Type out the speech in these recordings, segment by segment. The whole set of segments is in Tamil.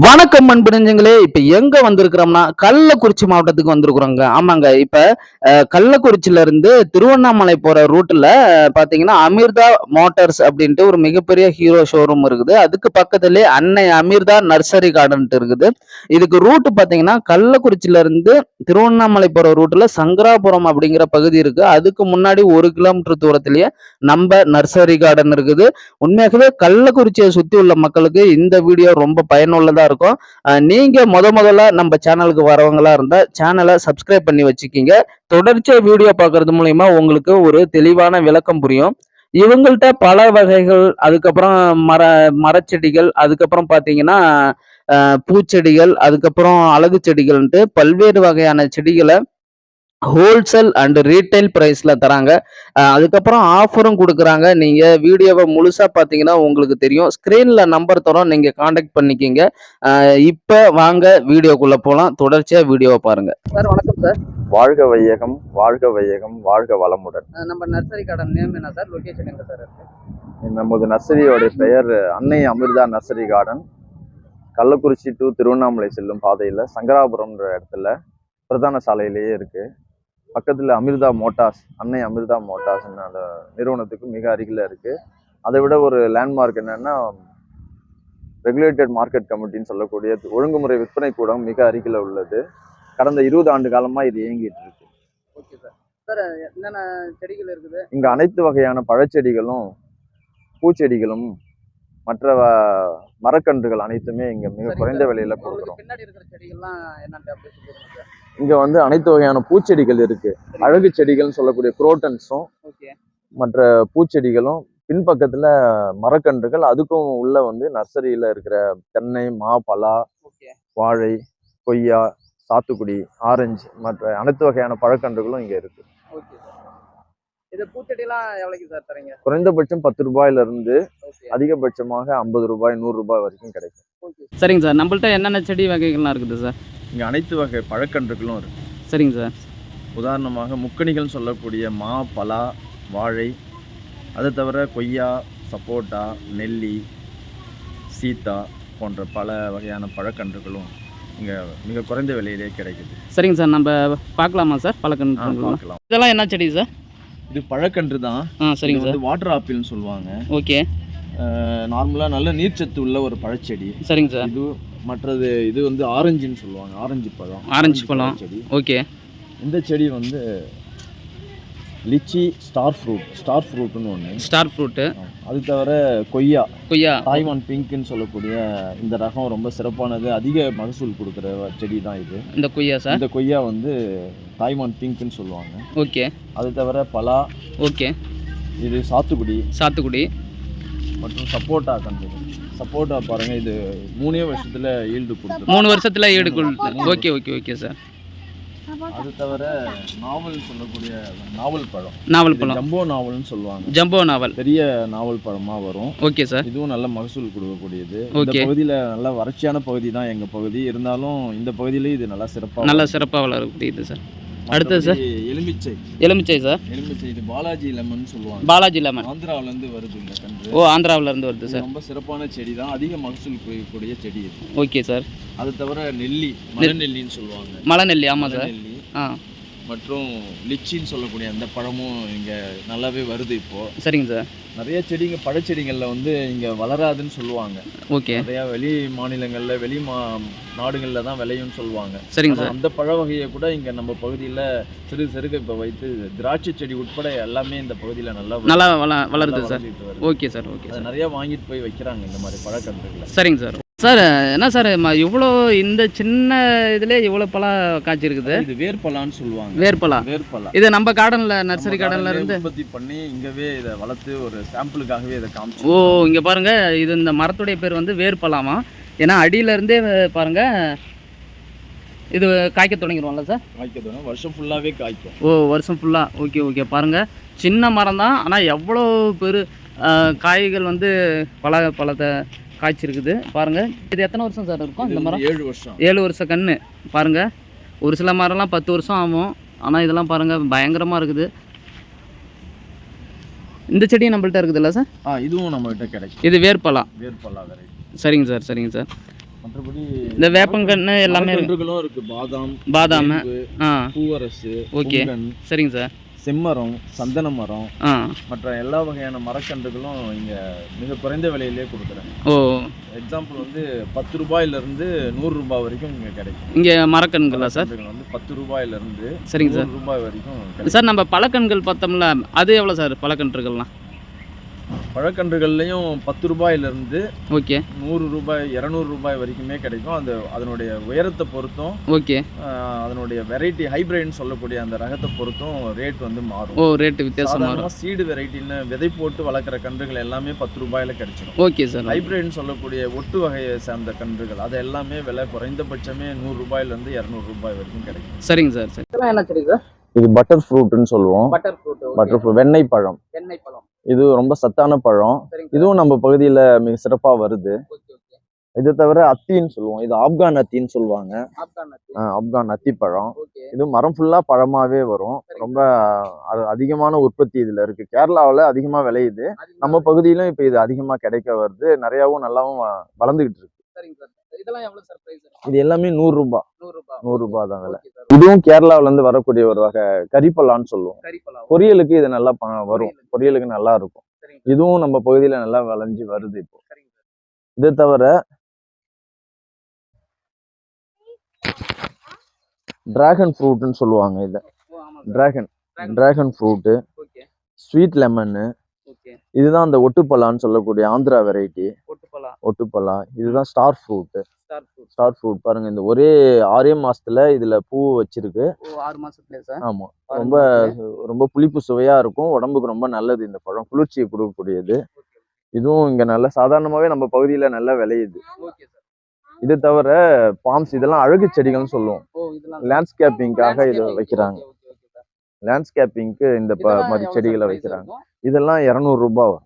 வணக்கம் அன்பிரிஞ்சங்களே இப்ப எங்க வந்திருக்கிறோம்னா கள்ளக்குறிச்சி மாவட்டத்துக்கு வந்திருக்கிறோங்க. ஆமாங்க. இப்ப கள்ளக்குறிச்சியில இருந்து திருவண்ணாமலை போற ரூட்ல பாத்தீங்கன்னா அமிர்தா மோட்டார்ஸ் அப்படின்ட்டு ஒரு மிகப்பெரிய ஹீரோ ஷோரூம் இருக்குது. அதுக்கு பக்கத்துலயே அன்னை அமிர்தா நர்சரி கார்டன் இருக்குது. இதுக்கு ரூட் பாத்தீங்கன்னா கள்ளக்குறிச்சியில இருந்து திருவண்ணாமலை போற ரூட்ல சங்கராபுரம் அப்படிங்கிற பகுதி இருக்கு. அதுக்கு முன்னாடி ஒரு கிலோமீட்டர் தூரத்திலேயே நம்ம நர்சரி கார்டன் இருக்குது. உண்மையாகவே கள்ளக்குறிச்சியை சுத்தி உள்ள மக்களுக்கு இந்த வீடியோ ரொம்ப பயனுள்ளதா இருக்கும். நீங்கள் முத முதல்ல நம்ம சேனலுக்கு வரவங்களா இருந்தால் சேனலை சப்ஸ்கிரைப் பண்ணி வச்சுக்கிங்க. தொடர்ச்சியாக வீடியோ பார்க்கறது மூலயமா உங்களுக்கு ஒரு தெளிவான விளக்கம் புரியும். இவங்கள்ட்ட பல வகைகள் அதுக்கப்புறம் மர மரச்செடிகள் அதுக்கப்புறம் பார்த்தீங்கன்னா பூச்செடிகள் அதுக்கப்புறம் அழகு செடிகள்ன்ட்டு பல்வேறு வகையான செடிகளை ஹோல்சேல் அண்ட் ரீட்டைல் பிரைஸ்ல தராங்க. அதுக்கப்புறம் ஆஃபரும் கொடுக்குறாங்க. நீங்க வீடியோவை முழுசா பார்த்தீங்கன்னா உங்களுக்கு தெரியும். ஸ்க்ரீன்ல நம்பர் தரோம். நீங்க காண்டாக்ட் பண்ணிக்கிங்க. இப்ப வாங்க வீடியோக்குள்ள போலாம். தொடர்ச்சியா வீடியோவை பாருங்க. சார் வணக்கம் சார். வாழ்க வையகம் வாழ்க வையகம் வாழ்க வளமுடன். நம்ம நர்சரி கார்டன் நேம் என்ன சார்? லொகேஷன் எங்க சார் இருக்கு? நமது நர்சரியோட பெயர் Annai Amirtha nursery garden Kallakurichi to Tiruvannamalai செல்லும் பாதையில் சங்கராபுரம்ன்ற இடத்துல பிரதான சாலையிலேயே இருக்கு. பக்கத்தில் அமிர்தா மோட்டார்ஸ் அன்னை அமிர்தா மோட்டார்ஸ் அந்த நிறுவனத்துக்கு மிக அருகில் இருக்கு. அதை விட ஒரு லேண்ட்மார்க் என்னன்னா ரெகுலேட்டட் மார்க்கெட் கமிட்டின்னு சொல்லக்கூடிய ஒழுங்குமுறை விற்பனை கூடம் மிக அருகில் உள்ளது. கடந்த இருபது ஆண்டு காலமாக இது இயங்கிட்டு இருக்கு. ஓகே சார் சார் என்னென்ன செடிகள் இருக்குது? இங்க அனைத்து வகையான பழச்செடிகளும் பூச்செடிகளும் மற்ற மரக்கன்றுகள் அனைத்துமே இங்க மிக குறைந்த. விலையில கொடுக்குறோம். இங்க வந்து அனைத்து வகையான பூச்செடிகள் இருக்கு. அழகு செடிகள்னு சொல்லக்கூடிய குரோட்டன்ஸும் மற்ற பூச்செடிகளும் பின்பக்கத்துல மரக்கன்றுகள் அதுக்கும் உள்ள வந்து நர்சரியில இருக்கிற தென்னை மா பலா வாழை கொய்யா சாத்துக்குடி ஆரஞ்சு மற்ற அனைத்து வகையான பழக்கன்றுகளும் இங்க இருக்கு. ஓகே. சார் இது பூச்செடிலாம் எவ்வளோக்கு சார் தரீங்க? குறைந்தபட்சம் பத்து ரூபாயில இருந்து அதிகபட்சமாக ஐம்பது ரூபாய் நூறு ரூபாய் வரைக்கும் கிடைக்கும். சரிங்க சார். நம்மள்ட்ட என்னென்ன செடி வகைகள்லாம் இருக்குது சார்? இங்க அனைத்து வகை பழக்கன்றுகளும் இருக்கு. சரிங்க சார். உதாரணமாக முக்கணிகள் சொல்லக்கூடிய மா பலா வாழை அதை தவிர கொய்யா சப்போட்டா நெல்லி சீத்தா போன்ற பல வகையான பழக்கன்றுகளும் இங்கே மிக குறைந்த விலையிலே கிடைக்குது. சரிங்க சார். நம்ம பார்க்கலாமா சார்? பழக்கன்று பார்க்கலாம். இதெல்லாம் என்ன செடி சார்? இது பழக்கன்று தான். ஆ சரிங்க சார். வாட்டர் ஆப்பிள்னு சொல்லுவாங்க. ஓகே. நார்மலாக நல்ல நீர்ச்சத்து உள்ள ஒரு பழச்செடி. சரிங்க சார். இது மற்றது இது வந்து ஆரஞ்சுன்னு சொல்லுவாங்க. ஆரஞ்சு பழம். ஆரஞ்சு பழம். செடி ஓகே. இந்த செடி வந்து லிச்சி ஸ்டார் ஃப்ரூட் ஸ்டார் ஃப்ரூட்னு ஒன்று ஸ்டார் ஃப்ரூட்டு. அது தவிர கொய்யா. கொய்யா. தாய்வான் பிங்க்னு சொல்லக்கூடிய இந்த ரகம் ரொம்ப சிறப்பானது. அதிக மகசூல் கொடுக்குற செடி தான் இது. இந்த கொய்யா சார்? இந்த கொய்யா வந்து தாய்வான் பிங்க்னு சொல்லுவாங்க. ஓகே. அது தவிர பலா ஓகே. இது சாத்துக்குடி. சாத்துக்குடி. மற்றும் சப்போட்டா கன்று சப்போட்டா பாருங்க இது மூணே வருஷத்துல ஈல்டு கொடுத்துரும் மூணு வருஷத்துல ஈடுக்குள் ஓகே ஓகே ஓகே சார். அது தவிர நாவல் சொல்லக்கூடிய நாவல் பழம். நாவல் பழம். ஜம்போ நாவல்னு சொல்லுவாங்க. ஜம்போ நாவல். பெரிய நாவல் பழமா வரும். Okay sir. இதுவும் நல்ல மகசூல் கொடுக்கக்கூடியது. இந்த. பகுதியில நல்ல வறட்சியான பகுதி தான் எங்க பகுதி. இருந்தாலும் இந்த பகுதியில இது நல்லா சிறப்பா நல்லா. சிறப்பாக வளரக்கூடியது சார். அடுத்தது சார்? எலுமிச்சை. எலுமிச்சை சார். எலுமிச்சை இது பாலாஜி லெமன் சொல்லுவாங்க. பாலாஜி லெமன். ஆந்திராவுல இருந்து வருது இந்த கன்று. ஓ ஆந்திராவுல இருந்து வருது சார். ரொம்ப சிறப்பான செடி தான். அதிக மகசூல் கொடுக்கக்கூடிய செடி இது. Okay sir. அது தவிர நெல்லி மலநெல்லின்னு சொல்லுவாங்க. மலைநெல்லி ஆமாம் சார். மலநெல்லி ஆ மற்றும் லிச்சின்னு சொல்லக்கூடிய அந்த பழமும் இங்க நல்லாவே வருது இப்போ. சரிங்க சார். நிறைய செடிங்க பழச்செடிகள்ல வந்து இங்க வளராதுன்னு சொல்லுவாங்க. ஓகே. நிறைய வெளி மாநிலங்கள்ல வெளி மா நாடுகள்ல தான் விளையும்னு சொல்லுவாங்க. சரிங்க சார். அந்த பழ வகையை கூட இங்க நம்ம பகுதியில சிறு சிறுக இப்ப வைத்து திராட்சை செடி உட்பட எல்லாமே இந்த பகுதியில நல்லா நல்லா வள வளருது sir. Okay sir okay sir. நிறைய வாங்கிட்டு போய் வைக்கிறாங்க இந்த மாதிரி பழக்கன்றுகளை. சரிங்க சார் சார் என்ன சார் இவ்வளோ இந்த சின்ன இதுல இவ்வளோ பழம் காய்ச்சிருக்குது? இது வேர்பலான்னு சொல்லுவாங்க. வேர்பலா? வேர்பலா. இது நம்ம கார்டன்ல நர்சரி கார்டன்ல இருந்து? உற்பத்தி பண்ணி இங்கவே இதை வளர்த்து ஒரு சாம்பிளுக்காகவே இதை காமிச்சு ஓ இங்க பாருங்க இது இந்த மரத்துடைய பேர் வந்து வேர்பலாமா? ஏன்னா அடியில இருந்தே பாருங்க இது காய்க்க தொடங்கிடுவோம்ல சார்? காய்க்கணும் வருஷம் ஃபுல்லாவே காய்க்கும். ஓ வருஷம் ஃபுல்லாக ஓகே ஓகே. பாருங்கள் சின்ன மரம் தான் ஆனால் எவ்வளோ பெரு காய்கள் வந்து பல பழத்தை காய்ச்சிருக்குது பாருங்கள் இது எத்தனை வருஷம் சார் இருக்கும் இந்த மரம்? ஏழு வருஷம். ஏழு வருஷம் கன்று பாருங்கள் ஒரு சில மரம்லாம் பத்து வருஷம் ஆகும். ஆனால் இதெல்லாம் பாருங்கள் பயங்கரமாக இருக்குது. இந்த செடியும் நம்மள்ட்ட இருக்குதுல்ல சார்? ஆ இதுவும் நம்ம கிட்ட கிடைக்கும். இது வேர்பலா? வேர்பலா வெரைட்டி சரிங்க சார் சரிங்க சார். மற்றபடி இந்த வேப்பங்கன்று எல்லாமே இருக்கு மரக்கன்றுகளும் இருக்கு. பாதாம் பாதாம் ஆ. பூவரசு ஓகே. சரிங்க சார். செம்மரம் சந்தன மரம் மற்ற எல்லா வகையான மரக்கன்றுகளும் இங்க மிக குறைந்த விலையிலே கொடுக்குறேன் ஓ. எக்ஸாம்பிள் வந்து பத்து ரூபாயில இருந்து நூறு ரூபாய் வரைக்கும் இங்க கிடைக்கும். இங்கே மரக்கன்றுகளா சார்? வந்து பத்து ரூபாயில இருந்து சரிங்க சார். ரூபாய் வரைக்கும் சார் நம்ம பழக்கன்கள் பார்த்தோம்ல அது எவ்வளோ சார் பழக்கன்றுகள்லாம்? பழக்கன்றுகள்லையும் பத்து ரூபாயில இருந்து ஓகே. நூறு ரூபாய் இரநூறு ரூபாய் வரைக்குமே கிடைக்கும். அந்த அதனுடைய உயரத்தை பொறுத்தும் ஓகே. அதனுடைய வெரைட்டி ஹைபிரிட்னு சொல்லக்கூடிய அந்த ரகத்தை பொறுத்தும் ரேட் வந்து மாறும். ஓ ரேட்டு வித்தியாசமாக வரும் சாதாரணமாக சீடு வெரைட்டின்னு விதை போட்டு வளர்க்குற கன்றுகள் எல்லாமே பத்து ரூபாயில கிடைச்சிடும் ஓகே சார் ஹைபிரிட்னு சொல்லக்கூடிய ஒட்டு வகையை சேர்ந்த கன்றுகள் அது எல்லாமே விலை குறைந்தபட்சமே நூறு ரூபாயில இருந்து இரநூறு ரூபாய் வரைக்கும் கிடைக்கும். சரிங்க சார் சரி. இதெல்லாம் என்ன சார் இது பட்டர் ஃப்ரூட்னு சொல்லுவோம். பட்டர் ஃப்ரூட் பட்டர் ஃப்ரூட் வெண்ணெய் பழம். எண்ணெய் பழம். இது ரொம்ப சத்தான பழம். இதுவும் நம்ம பகுதியில மிக சிறப்பா வருது. இது தவிர அத்தின்னு சொல்லுவோம். இது ஆப்கான் அத்தின்னு சொல்லுவாங்க. ஆப்கான் அத்தி. பழம். இது மரம் ஃபுல்லா பழமாவே வரும். ரொம்ப அது அதிகமான உற்பத்தி இதுல இருக்கு. கேரளாவுல அதிகமா விளையுது. நம்ம பகுதியிலும் இப்ப இது அதிகமா கிடைக்க வருது. நிறையாவும் நல்லாவும் வ- வளர்ந்துகிட்டு இருக்கு. இது எல்லாமே நூறு ரூபாய் நூறு ரூபாய் தான் விலை. இதுவும் கேரளாவுல இருந்து வரக்கூடிய ஒரு வகை கரிப்பலான்னு சொல்லுவோம். பொரியலுக்கு இது நல்லா வரும். பொரியலுக்கு. நல்லா இருக்கும். இதுவும் நம்ம பகுதியில நல்லா விளைஞ்சு வருது இப்போ. இது தவிர டிராகன் ஃப்ரூட்னு சொல்லுவாங்க இதை. டிராகன் டிராகன் ஃப்ரூட்டு ஸ்வீட் லெமன்னு இதுதான் அந்த ஒட்டுப்பலான்னு சொல்லக்கூடிய ஆந்திரா வெரைட்டி ஒட்டுப்பலா. இதுதான் ஸ்டார் ஃப்ரூட் ஸ்டார் ஃப்ரூட் பாருங்க இந்த ஒரே ஆறே மாசத்துல இதுல பூ வச்சிருக்கு. ஆறு மாசத்துலயே சார்? ஆமா. ரொம்ப ரொம்ப புளிப்பு சுவையா இருக்கும். உடம்புக்கு ரொம்ப நல்லது இந்த பழம். குளிர்ச்சியை கொடுக்கக்கூடியது. இதுவும் இங்க நல்ல சாதாரணமாவே நம்ம பகுதியில நல்லா விளையுது. இது தவிர பாம்ஸ் இதெல்லாம் அழகு செடிகள்னு சொல்லுவோம். லேண்ட்ஸ்கேப்பிங்காக இதை வைக்கிறாங்க. லேண்ட்ஸ்கேப்பிங்க்கு இந்த மாதிரி செடிகளை வைக்கிறாங்க. இதெல்லாம் இரநூறு ரூபாய்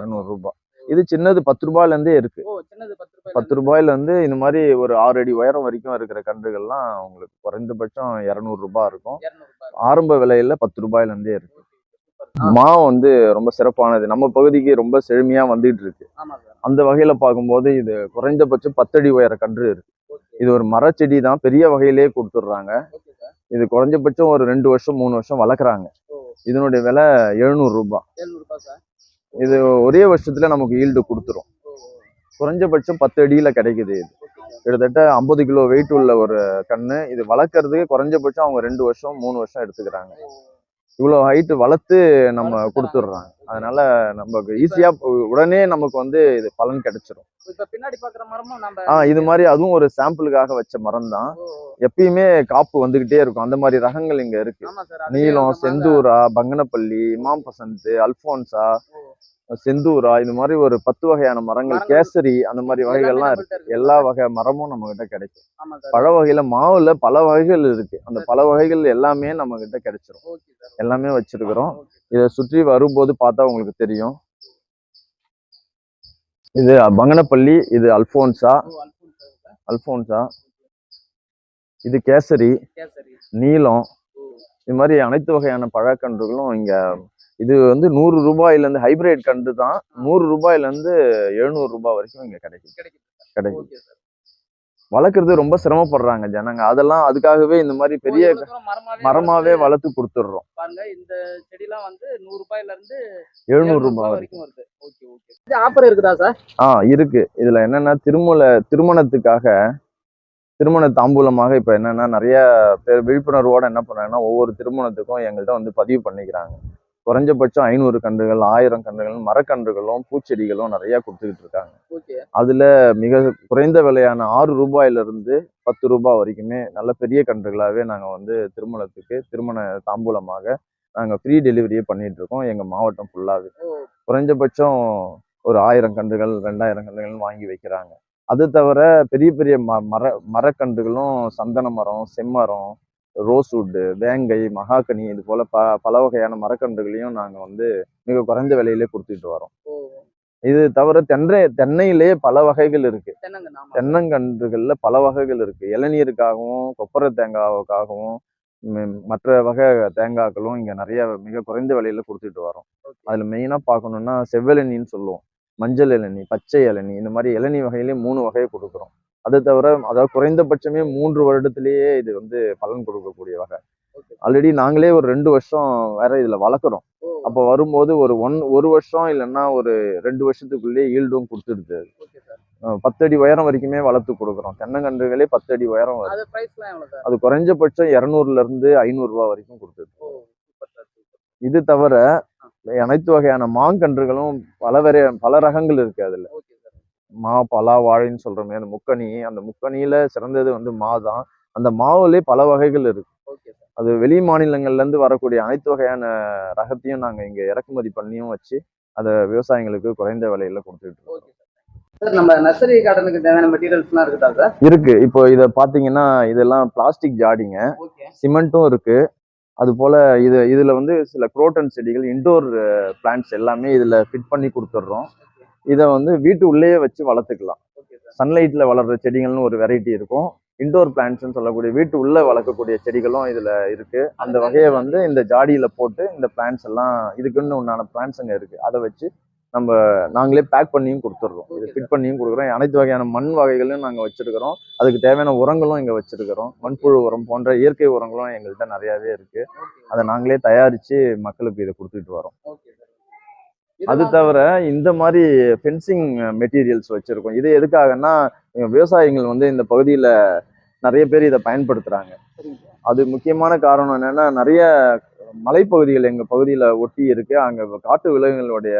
இரநூறு ரூபாய். இது சின்னது பத்து ரூபாயில இருந்தே இருக்கு பத்து ரூபாய் பத்து ரூபாயில இருந்து இந்த மாதிரி ஒரு ஆறு அடி உயரம் வரைக்கும் இருக்கிற கன்றுகள்லாம் உங்களுக்கு குறைந்தபட்சம் இரநூறு ரூபாய் இருக்கும். ஆரம்ப விலையில பத்து ரூபாயில இருந்தே இருக்கு மா வந்து ரொம்ப சிறப்பானது. நம்ம பகுதிக்கு ரொம்ப செழுமையா வந்துட்டு இருக்கு அந்த வகையில பார்க்கும்போது இது குறைந்தபட்சம் பத்தடி உயர கன்று இருக்கு. இது ஒரு மரச்செடி தான். பெரிய வகையிலே கொடுத்துட்றாங்க. இது குறைஞ்சபட்சம் ஒரு ரெண்டு வருஷம் மூணு வருஷம் வளர்க்குறாங்க. இதனுடைய விலை எழுநூறு ரூபாய் இது ஒரே வருஷத்துல நமக்கு ஈல்டு கொடுத்துரும். குறைஞ்சபட்சம் பத்து அடியில கிடைக்குது இது. கிட்டத்தட்ட ஐம்பது கிலோ வெயிட் உள்ள ஒரு கண்ணு. இது வளர்க்கறதுக்கு குறைஞ்சபட்சம் அவங்க ரெண்டு வருஷம் மூணு வருஷம் எடுத்துக்கிறாங்க. இவ்வளோ ஹைட் வளர்த்து நம்ம கொடுத்துட்றாங்க. அதனால நமக்கு ஈஸியா உடனே நமக்கு வந்து இது பலன் கிடைச்சிரும். ஆ இது மாதிரி அதுவும் ஒரு சாம்பிளுக்காக வச்ச மரம் தான். எப்பயுமே காப்பு வந்துகிட்டே இருக்கும். அந்த மாதிரி ரகங்கள் இங்க இருக்கு. நீலம். செந்தூரா பங்கனப்பள்ளி இமாம் பசந்த் அல்போன்சா செந்தூரா இது மாதிரி ஒரு பத்து வகையான மரங்கள் கேசரி அந்த மாதிரி வகைகள்லாம் இருக்கு. எல்லா வகை மரமும் நம்ம கிட்ட கிடைக்கும் பழ வகையில மாவுல பல வகைகள் இருக்கு. அந்த பல வகைகள் எல்லாமே நம்ம கிட்ட கிடைச்சிரும் எல்லாமே வச்சிருக்கிறோம். இதை சுற்றி வரும்போது பார்த்தா உங்களுக்கு தெரியும். இது பங்கனப்பள்ளி இது அல்போன்சா அல்போன்சா இது கேசரி. நீலம். இது மாதிரி அனைத்து வகையான பழக்கன்றுகளும் இங்க இது வந்து நூறு ரூபாயில இருந்து ஹைபிரிட் கன்று தான். நூறு ரூபாயில இருந்து எழுநூறு ரூபாய் வரைக்கும் இங்க கிடைக்கும் கிடைக்கும் வளர்க்குறது ரொம்ப சிரமப்படுறாங்க ஜனங்க. அதெல்லாம் அதுக்காகவே இந்த மாதிரி பெரிய மரமாவே வளர்த்து கொடுத்துடுறோம். பாருங்க இந்த செடிலாம் வந்து நூறு ரூபாயில இருந்து எழுநூறு ரூபாய் வரைக்கும். வருது. Okay okay. இது ஆஃபர் இருக்குதா சார்? ஆ இருக்கு. இதுல என்னன்னா திருமூல திருமணத்துக்காக திருமண தாம்பூலமாக இப்ப என்னன்னா நிறைய பேர் விழிப்புணர்வோட என்ன பண்றாங்கன்னா ஒவ்வொரு திருமணத்துக்கும் எங்கள்கிட்ட வந்து பதிவு பண்ணிக்கிறாங்க. குறைஞ்சபட்சம் ஐநூறு கன்றுகள் ஆயிரம் கன்றுகள் மரக்கன்றுகளும் பூச்செடிகளும் நிறைய கொடுத்துக்கிட்டு இருக்காங்க. அதுல மிக குறைந்த விலையான ஆறு ரூபாயில இருந்து பத்து ரூபாய் வரைக்குமே நல்ல பெரிய கன்றுகளாவே நாங்க வந்து திருமணத்துக்கு திருமண தாம்பூலமாக நாங்க ஃப்ரீ டெலிவரியே பண்ணிட்டு இருக்கோம். எங்க மாவட்டம் ஃபுல்லாவே ஓ. குறைஞ்சபட்சம் ஒரு ஆயிரம் கன்றுகள் ரெண்டாயிரம் கன்றுகள் வாங்கி வைக்கிறாங்க. அது தவிர பெரிய பெரிய ம மர மரக்கன்றுகளும் சந்தன மரம் செம்மரம் ரோஸ்வுட்டு வேங்கை மகாகனி இது போல ப பல வகையான மரக்கன்றுகளையும் நாங்க வந்து மிக குறைந்த விலையிலே கொடுத்துட்டு வரோம். இது தவிர தென்னை தென்னையிலேயே பல வகைகள் இருக்கு. தென்னங்கன்றுகள்ல பல வகைகள் இருக்கு. இளநீருக்காகவும் கொப்பரை தேங்காவுக்காகவும் மற்ற வகை தேங்காய்களும் இங்க நிறைய மிக குறைந்த விலையில கொடுத்துட்டு வரோம். அதுல மெயினா பார்க்கணும்னா செவ்வெளநின்னு சொல்லுவோம். மஞ்சள் இளநீ பச்சை இளநீ இந்த மாதிரி இளநீ வகையிலே மூணு வகையை கொடுக்குறோம். அதை தவிர அதாவது குறைந்தபட்சமே மூன்று வருடத்திலேயே இது வந்து பலன் கொடுக்கக்கூடிய வகை ஆல்ரெடி நாங்களே ஒரு ரெண்டு வருஷம் வேற இதுல வளர்க்குறோம். அப்போ வரும்போது ஒரு ஒன் ஒரு வருஷம் இல்லைன்னா ஒரு ரெண்டு வருஷத்துக்குள்ளேயே ஈல்டும் கொடுத்துடுது அடி உயரம் வரைக்குமே வளர்த்து கொடுக்குறோம். தென்னங்கன்றுகளே பத்து அடி உயரம் வரும். அது குறைஞ்சபட்சம் இரநூறுல இருந்து ஐநூறு ரூபாய் வரைக்கும் கொடுத்துருது இது தவிர அனைத்து வகையான மாங்கன்றுகளும் பல வரை பல ரகங்கள் இருக்கு அதுல. மா பலா வாழைன்னு சொல்றோமே அந்த முக்கனி அந்த முக்கனியில சிறந்தது வந்து மா தான். அந்த மாவுலயே பல வகைகள் இருக்கு. அது வெளி மாநிலங்கள்ல இருந்து வரக்கூடிய அனைத்து வகையான ரகத்தையும் நாங்க இங்க இறக்குமதி பண்ணியும் வச்சு அதை விவசாயிகளுக்கு குறைந்த விலையில கொடுத்துட்டு இருக்கோம். சார். நம்ம நர்சரி கார்டனுக்கு தேவையான மெட்டீரியல்ஸ்லாம் இருக்குதா சார்? இருக்கு. இப்போ இதை பாத்தீங்கன்னா இதெல்லாம் பிளாஸ்டிக் ஜாடிங்க. சிமெண்ட்டும் இருக்கு. அது போல இது இதுல வந்து சில குரோட்டன் செடிகள் இன்டோர் பிளான்ட்ஸ் எல்லாமே இதுல ஃபிட் பண்ணி கொடுத்துட்றோம். இதை வந்து வீட்டு உள்ளேயே வச்சு வளர்த்துக்கலாம். சன்லைட்ல வளர்ற செடிகள்னு ஒரு வெரைட்டி இருக்கும். இன்டோர் பிளான்ட்ஸ்னு சொல்லக்கூடிய வீட்டு உள்ள வளர்க்கக்கூடிய செடிகளும் இதுல இருக்கு. அந்த வகையை வந்து இந்த ஜாடியில போட்டு இந்த பிளான்ட்ஸ் எல்லாம் இதுக்குன்னு உண்டான பிளான்ட்ஸ் அங்க இருக்கு. அதை வச்சு நம்ம நாங்களே பேக் பண்ணியும் கொடுத்துட்றோம். இது ஃபிட் பண்ணியும் கொடுக்குறோம். அனைத்து வகையான மண் வகைகளையும் நாங்க வச்சிருக்கிறோம். அதுக்கு தேவையான உரங்களும் இங்க வச்சிருக்கிறோம். மண்புழு உரம் போன்ற இயற்கை உரங்களும் எங்கள்கிட்ட நிறையவே இருக்கு. அதை நாங்களே தயாரிச்சு மக்களுக்கு இதை கொடுத்துட்டு வரோம். அது தவிர இந்த மாதிரி ஃபென்சிங் மெட்டீரியல்ஸ் வச்சிருக்கோம். இது எதுக்காகன்னா விவசாயிகள் வந்து இந்த பகுதியில நிறைய பேர் இதை பயன்படுத்துறாங்க. அது முக்கியமான காரணம் என்னன்னா நிறைய மலைப்பகுதிகள் எங்க பகுதியில ஒட்டி இருக்கு. அங்க காட்டு விலங்குகளுடைய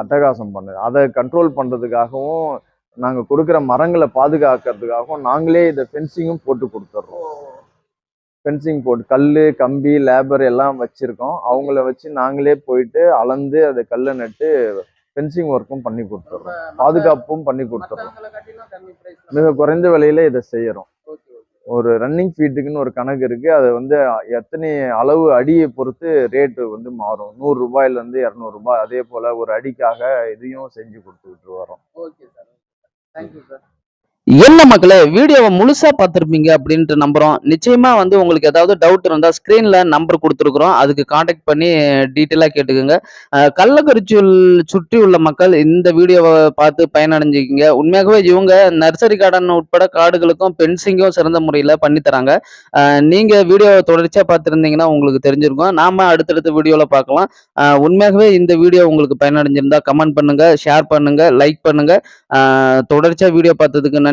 அட்டகாசம் பண்ணுது. அதை கண்ட்ரோல் பண்றதுக்காகவும் நாங்க கொடுக்குற மரங்களை பாதுகாக்கிறதுக்காகவும் நாங்களே இதை ஃபென்சிங்கும் போட்டு கொடுத்துட்றோம். ஃபென்சிங் போட்டு கல் கம்பி லேபர் எல்லாம் வச்சிருக்கோம். அவங்கள வச்சு நாங்களே போயிட்டு அளந்து அதை கல்லை நட்டு ஃபென்சிங் ஒர்க்கும் பண்ணி கொடுத்துட்றோம். பாதுகாப்பும் பண்ணி கொடுத்துட்றோம். மிக குறைந்த விலையில இதை ஓகே ஒரு ரன்னிங் ஃபீட்டுக்குன்னு ஒரு கணக்கு இருக்கு. அது வந்து எத்தனை அளவு அடியை பொறுத்து ரேட்டு வந்து மாறும். நூறு ரூபாயில இருந்து இரநூறு ரூபாய். அதே போல ஒரு அடிக்காக இதையும் செஞ்சு கொடுத்துக்கிட்டு வரோம் ஓகே சார் தேங்க்யூ சார். என்ன மக்களே வீடியோவை முழுசா பார்த்துருப்பீங்க அப்படின்ட்டு நம்புறோம். நிச்சயமா வந்து உங்களுக்கு ஏதாவது டவுட் இருந்தால் ஸ்க்ரீன்ல நம்பர் கொடுத்துருக்குறோம். அதுக்கு காண்டாக்ட் பண்ணி டீட்டெயிலாக கேட்டுக்கோங்க. கள்ளக்குறிச்சி உள்- சுற்றி உள்ள மக்கள் இந்த வீடியோவை பார்த்து பயனடைஞ்சிக்கிங்க உண்மையாகவே இவங்க நர்சரி கார்டன் உட்பட காடுகளுக்கும் பென்சிங்கும் சிறந்த முறையில் பண்ணித்தராங்க நீங்க வீடியோவை தொடர்ச்சியாக பார்த்துருந்தீங்கன்னா உங்களுக்கு தெரிஞ்சிருக்கும். நாம அடுத்தடுத்த வீடியோவில் பார்க்கலாம். உண்மையாகவே இந்த வீடியோ உங்களுக்கு பயனடைஞ்சிருந்தா கமெண்ட் பண்ணுங்க ஷேர் பண்ணுங்க லைக் பண்ணுங்க. தொடர்ச்சியாக வீடியோ பார்த்ததுக்கு நன்றி.